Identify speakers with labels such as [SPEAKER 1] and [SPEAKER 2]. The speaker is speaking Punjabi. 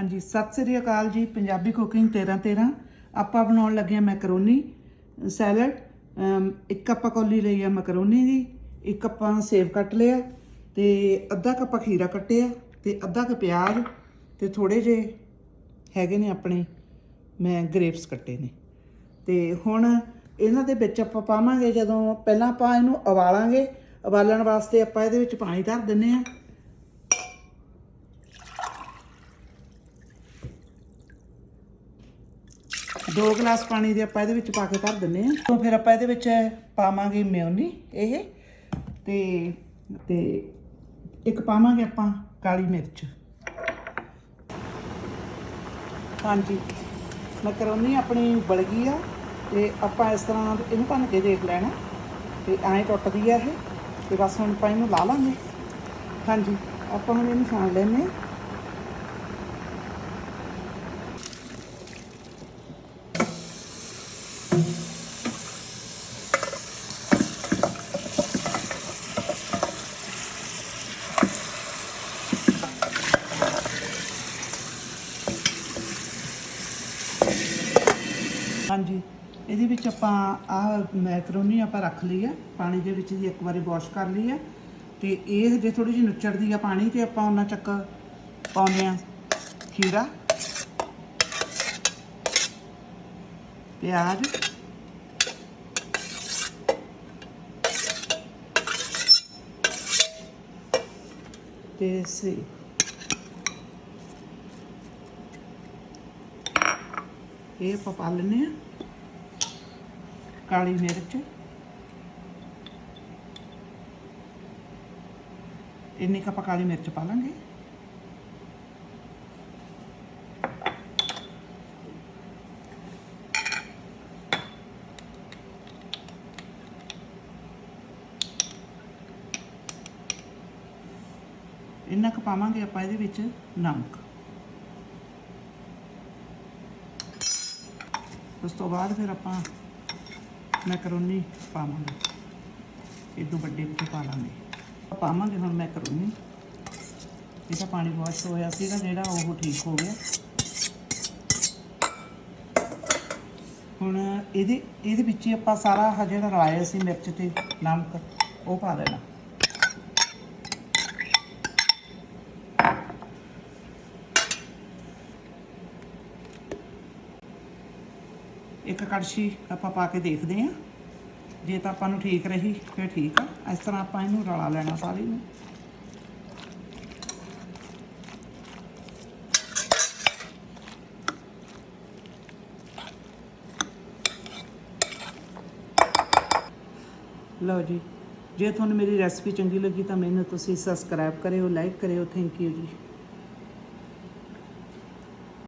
[SPEAKER 1] ਹਾਂਜੀ, ਸਤਿ ਸ੍ਰੀ ਅਕਾਲ ਜੀ, ਪੰਜਾਬੀ ਕੁਕਿੰਗ 13 13 ਆਪਾਂ ਬਣਾਉਣ ਲੱਗੇ ਆ ਮੈਕਰੋਨੀ ਸੈਲਡ ਇੱਕ ਕੱਪ ਕੌਲੀ ਲਈ ਆ ਮੈਕਰੋਨੀ ਦੀ, ਇੱਕ ਆਪਾਂ ਸੇਬ ਕੱਟ ਲਿਆ, ਤੇ ਅੱਧਾ ਕੱਪ ਖੀਰਾ ਕੱਟਿਆ, ਤੇ ਅੱਧਾ ਕੁ ਪਿਆਜ਼, ਤੇ ਥੋੜੇ ਜੇ ਹੈਗੇ ਨੇ ਆਪਣੇ, ਮੈਂ ਗ੍ਰੇਪਸ ਕੱਟੇ ਨੇ। ਤੇ ਹੁਣ ਇਹਨਾਂ ਦੇ ਵਿੱਚ ਆਪਾਂ ਪਾਵਾਂਗੇ, ਜਦੋਂ ਪਹਿਲਾਂ ਆਪਾਂ ਇਹਨੂੰ ਉਬਾਲਾਂਗੇ, ਉਬਾਲਣ ਵਾਸਤੇ ਆਪਾਂ ਇਹਦੇ ਵਿੱਚ ਪਾਣੀ ਧਰ ਦਿੰਨੇ ਆ ਦੋ ਗਲਾਸ ਪਾਣੀ ਦੇ ਆਪਾਂ ਇਹਦੇ ਵਿੱਚ ਪਾ ਕੇ ਧਰ ਦਿੰਨੇ ਆ ਤੋਂ ਫਿਰ ਆਪਾਂ ਇਹਦੇ ਵਿੱਚ ਪਾਵਾਂਗੇ ਮਿਓਨੀ ਇਹ, ਤੇ ਤੇ ਇੱਕ ਪਾਵਾਂਗੇ ਆਪਾਂ ਕਾਲੀ ਮਿਰਚ। ਹਾਂਜੀ, ਮੈਕਰੋਨੀ ਆਪਣੀ ਉਬਲ ਗਈ ਆ, ਤੇ ਆਪਾਂ ਇਸ ਤਰ੍ਹਾਂ ਇਹਨੂੰ ਭੰਨ ਕੇ ਦੇਖ ਲੈਣਾ, ਤੇ ਐਂ ਟੁੱਟਦੀ ਆ ਇਹ, ਤੇ ਬਸ ਹੁਣ ਆਪਾਂ ਇਹਨੂੰ ਲਾ ਲਾਂਗੇ। ਹਾਂਜੀ, ਆਪਾਂ ਹੁਣ ਇਹਨੂੰ ਛਾਣ ਲੈਨੇ ਆ ਹਾਂਜੀ। ਇਹਦੇ ਵਿੱਚ ਆਪਾਂ ਆਹ ਮੈਕਰੋਨੀ ਆਪਾਂ ਰੱਖ ਲਈ ਆ। ਪਾਣੀ ਦੇ ਵਿੱਚ ਦੀ ਇੱਕ ਵਾਰੀ ਵਾਸ਼ ਕਰ ਲਈ ਆ। ਤੇ ਇਹ ਜੇ ਥੋੜੀ ਜਿਹੀ ਨੁੱਚੜਦੀ ਆ ਪਾਣੀ ਤੇ ਆਪਾਂ ਉਹਨਾਂ ਚੱਕ ਪਾਉਂਦੇ ਆ ਖੀਰਾ, ਪਿਆਜ਼, ਤੇ ਸੇ ਇਹ ਆਪਾਂ ਪਾ ਲੈਂਦੇ ਆ ਕਾਲੀ ਮਿਰਚ। ਇੰਨੀ ਕੁ ਆਪਾਂ ਕਾਲੀ ਮਿਰਚ ਪਾ ਲਾਂਗੇ। ਇੰਨਾ ਕੁ ਪਾਵਾਂਗੇ ਆਪਾਂ ਇਹਦੇ ਵਿੱਚ ਨਮਕ। ਉਸ ਤੋਂ ਬਾਅਦ ਫਿਰ ਆਪਾਂ ਮੈਕਰੋਨੀ ਪਾਵਾਂਗੇ। ਇਦੋਂ ਵੱਡੇ ਵਿੱਚ ਪਾ ਲਾਂਗੇ। ਪਾਵਾਂਗੇ ਹੁਣ ਮੈਕਰੋਨੀ। ਇਹਦਾ ਪਾਣੀ ਵਾਸ਼ ਹੋਇਆ ਸੀਗਾ, ਜਿਹੜਾ ਉਹ ਠੀਕ ਹੋ ਗਿਆ। ਹੁਣ ਇਹਦੇ ਇਹਦੇ ਵਿੱਚ ਹੀ ਆਪਾਂ ਸਾਰਾ ਜਿਹੜਾ ਰਲਾਇਆ ਸੀ ਮਿਰਚ ਤੇ ਨਮਕ, ਉਹ ਪਾ ਦੇਣਾ। ਇੱਕ ਕੜਛੀ ਆਪਾਂ ਪਾ ਕੇ ਦੇਖਦੇ ਹਾਂ। ਜੇ ਤਾਂ ਆਪਾਂ ਨੂੰ ਠੀਕ ਰਹੀ, ਫਿਰ ਠੀਕ ਆ। ਇਸ ਤਰ੍ਹਾਂ ਆਪਾਂ ਇਹਨੂੰ ਰਲਾ ਲੈਣਾ ਸਾਰੀ ਨੂੰ। ਲਓ ਜੀ, ਜੇ ਤੁਹਾਨੂੰ ਮੇਰੀ ਰੈਸਪੀ ਚੰਗੀ ਲੱਗੀ ਤਾਂ ਮੈਨੂੰ ਤੁਸੀਂ ਸਬਸਕ੍ਰਾਈਬ ਕਰਿਓ ਲਾਈਕ ਕਰਿਓ ਥੈਂਕ ਯੂ ਜੀ।